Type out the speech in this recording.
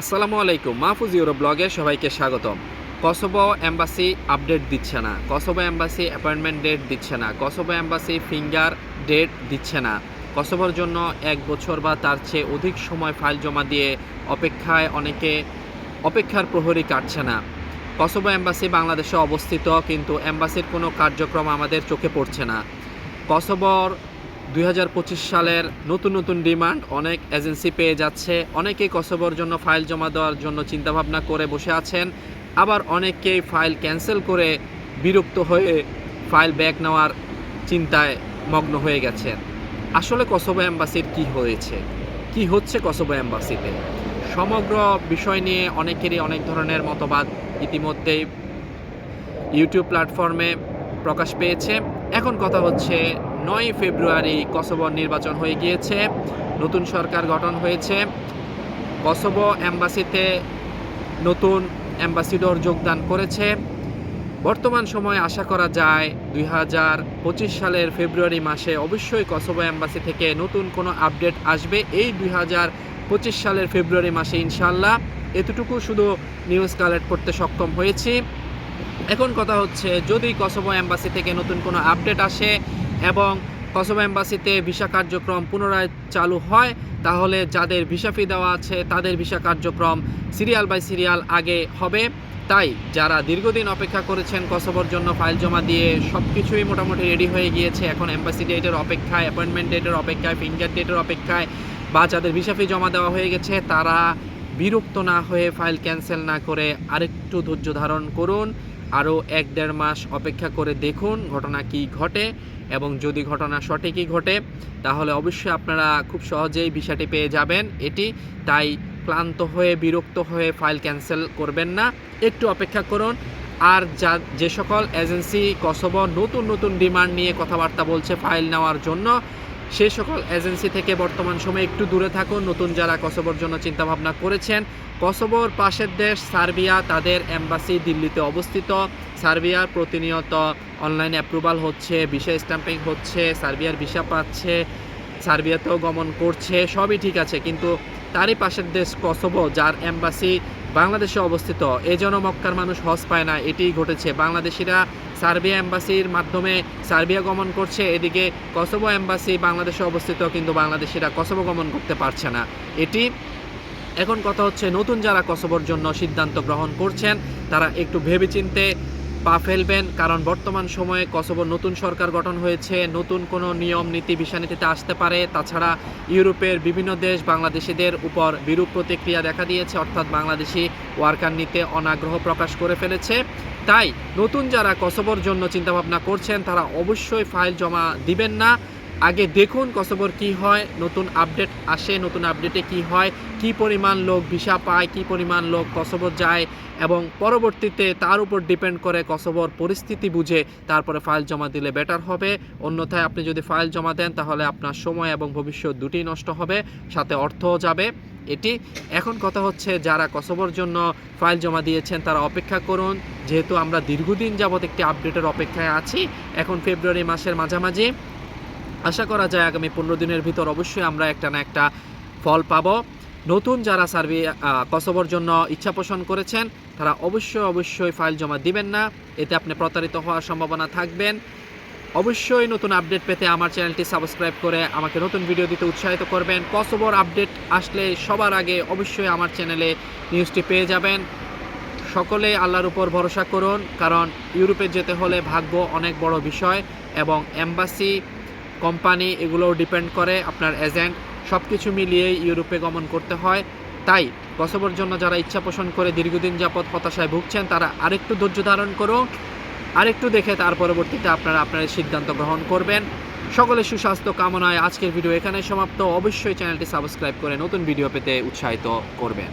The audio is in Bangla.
আসসালামু আলাইকুম, মাহফুজ ইউরো ব্লগে সবাইকে স্বাগতম। কসোভো এম্বাসি আপডেট দিচ্ছে না, কসোভো এম্বাসি অ্যাপয়েন্টমেন্ট ডেট দিচ্ছে না, কসোভো এম্বাসি ফিঙ্গার ডেট দিচ্ছে না। কসোভোর জন্য এক বছর বা তার চেয়ে অধিক সময় ফাইল জমা দিয়ে অপেক্ষায় অনেকে অপেক্ষার প্রহরী কাটছে না। কসোভো এম্বাসি বাংলাদেশে অবস্থিত, কিন্তু এম্বাসির কোনো কার্যক্রম আমাদের চোখে পড়ছে না। কসোভোর দুই হাজার পঁচিশ সালের নতুন নতুন ডিমান্ড, অনেক এজেন্সি পেয়ে যাচ্ছে, অনেকেই কসোভোর জন্য ফাইল জমা দেওয়ার জন্য চিন্তাভাবনা করে বসে আছেন, আবার অনেকেই ফাইল ক্যান্সেল করে বিরক্ত হয়ে ফাইল ব্যাক নেওয়ার চিন্তায় মগ্ন হয়ে গেছেন। আসলে কসোভো এম্বাসির কি হয়েছে? কি হচ্ছে কসোভো এম্বাসিতে? সমগ্র বিষয় নিয়ে অনেকেরই অনেক ধরনের মতবাদ ইতিমধ্যেই ইউটিউব প্ল্যাটফর্মে প্রকাশ পেয়েছে। এখন কথা হচ্ছে নয় ফেব্রুয়ারি কসোভোর নির্বাচন হয়ে গিয়েছে। নতুন সরকার গঠন হয়েছে। কসোভো অ্যাম্বাসিতে নতুন অ্যাম্বাসিডর যোগদান করেছে। বর্তমান সময়ে আশা করা যায় দুই হাজার পঁচিশ সালের ফেব্রুয়ারি মাসে অবশ্যই কসোভো অ্যাম্বাসি থেকে নতুন কোনো আপডেট আসবে এই দুই হাজার পঁচিশ সালের ফেব্রুয়ারি মাসে ইনশাল্লাহ এতটুকু শুধু নিউজ কালেক্ট করতে সক্ষম হয়েছি। এখন কথা হচ্ছে, যদি কসোভো অ্যাম্বাসি থেকে নতুন কোনো আপডেট আসে এবং কসোভো এম্বাসিতে ভিসা কার্যক্রম পুনরায় চালু হয়, তাহলে যাদের ভিসা ফি দেওয়া আছে, তাদের ভিসা কার্যক্রম সিরিয়াল বাই সিরিয়াল আগে হবে। তাই যারা দীর্ঘদিন অপেক্ষা করেছেন কসোভোর জন্য ফাইল জমা দিয়ে সব কিছুই মোটামুটি রেডি হয়ে গিয়েছে। এখন এম্বাসি ডেটের অপেক্ষায় অ্যাপয়েন্টমেন্ট ডেটের অপেক্ষায় ফিঙ্গার ডেটের অপেক্ষায় বা যাদের ভিসা ফি জমা দেওয়া হয়ে গেছে, তারা বিরক্ত না হয়ে ফাইল ক্যান্সেল না করে আরেকটু ধৈর্য ধারণ করুন। আরও এক দেড় মাস অপেক্ষা করে দেখুন ঘটনা কি ঘটে এবং যদি ঘটনা সঠিকই ঘটে, তাহলে অবশ্যই আপনারা খুব সহজেই ভিসাটি পেয়ে যাবেন। এটি তাই ক্লান্ত হয়ে, বিরক্ত হয়ে ফাইল ক্যান্সেল করবেন না। একটু অপেক্ষা করুন। আর যা, যে সকল এজেন্সি কসবো নতুন নতুন ডিমান্ড নিয়ে কথাবার্তা বলছে ফাইল নেওয়ার জন্য সেই সকল এজেন্সি থেকে বর্তমান সময়ে একটু দূরে থাকুন। নতুন যারা কসবোর জন্য চিন্তাভাবনা করেছেন কসবোর পাশের দেশ সার্বিয়া, তাদের এম্বাসি দিল্লিতে অবস্থিত। সার্বিয়ার প্রতিনিয়ত অনলাইন অ্যাপ্রুভাল হচ্ছে, ভিসা স্ট্যাম্পিং হচ্ছে, সার্বিয়ার ভিসা পাচ্ছে, সার্বিয়াতেও গমন করছে, সবই ঠিক আছে। কিন্তু তারই পাশের দেশ কসোভো, যার এম্বাসি বাংলাদেশে অবস্থিত এই জন্য মক্কার মানুষ হজ পায় না, এটিই ঘটেছে। বাংলাদেশিরা সার্বিয়া এম্বাসির মাধ্যমে সার্বিয়া গমন করছে, এদিকে কসোভো এম্বাসি বাংলাদেশে অবস্থিত, কিন্তু বাংলাদেশিরা কসোভো গমন করতে পারছে না। এটি এখন কথা হচ্ছে, নতুন যারা কসোভোর জন্য সিদ্ধান্ত গ্রহণ করছেন, তারা একটু ভেবেচিন্তে পা ফেলবেন, কারণ বর্তমান সময়ে কসোভোর নতুন সরকার গঠন হয়েছে, নতুন কোনো নিয়ম, নীতি বিষানীতিতে আসতে পারে। তাছাড়া ইউরোপের বিভিন্ন দেশ বাংলাদেশিদের উপর বিরূপ প্রতিক্রিয়া দেখা দিয়েছে, অর্থাৎ বাংলাদেশি ওয়ার্কার নিতে অনাগ্রহ প্রকাশ করে ফেলেছে। তাই নতুন যারা কসোভোর জন্য চিন্তাভাবনা করছেন, তারা অবশ্যই ফাইল জমা দিবেন না। আগে দেখুন কসোভোর কি হয়, নতুন আপডেট আসে, নতুন আপডেটে কি হয়, কি পরিমাণ লোক ভিসা পায়, কি পরিমাণ লোক কসোভো যায় এবং পরবর্তীতে তার উপর ডিপেন্ড করে কসোভোর পরিস্থিতি বুঝে তারপরে ফাইল জমা দিলে বেটার হবে। অন্যথায় আপনি যদি ফাইল জমা দেন, তাহলে আপনার সময় এবং ভবিষ্যৎ দুটোই নষ্ট হবে, সাথে অর্থও যাবে। এটি এখন কথা হচ্ছে যারা কসোভোর জন্য ফাইল জমা দিয়েছেন, তারা অপেক্ষা করুন। যেহেতু আমরা দীর্ঘদিন যাবৎ একটি আপডেটের অপেক্ষায় আছি, এখন ফেব্রুয়ারি মাসের মাঝামাঝি। আশা করা যায় আগামী পনেরো দিনের ভিতর অবশ্যই আমরা একটা না একটা ফল পাবো। নতুন যারা সার্ভে কসবর জন্য ইচ্ছা পোষণ করেছেন, তারা অবশ্যই অবশ্যই ফাইল জমা দিবেন না। এতে আপনি প্রতারিত হওয়ার সম্ভাবনা থাকবেন। অবশ্যই নতুন আপডেট পেতে আমার চ্যানেলটি সাবস্ক্রাইব করে আমাকে নতুন ভিডিও দিতে উৎসাহিত করবেন। কসবর আপডেট আসলে সবার আগে অবশ্যই আমার চ্যানেলে নিউজটি পেয়ে যাবেন। সকলে আল্লাহর উপর ভরসা করুন, কারণ ইউরোপে যেতে হলে ভাগ্য অনেক বড় বিষয় এবং এম্বাসি কোম্পানি এগুলোও ডিপেন্ড করে আপনার এজেন্ট সব কিছু মিলিয়েই ইউরোপে গমন করতে হয়। তাই কসবর জন্য যারা ইচ্ছা পোষণ করে দীর্ঘদিন যাবৎ হতাশায় ভুগছেন, তারা আরেকটু ধৈর্য ধারণ করুন, আরেকটু দেখে তার পরবর্তীতে আপনারা আপনার সিদ্ধান্ত গ্রহণ করবেন। সকলের সুস্বাস্থ্য কামনায় আজকের ভিডিও এখানে সমাপ্ত। অবশ্যই চ্যানেলটি সাবস্ক্রাইব করে নতুন ভিডিও পেতে উৎসাহিত করবেন।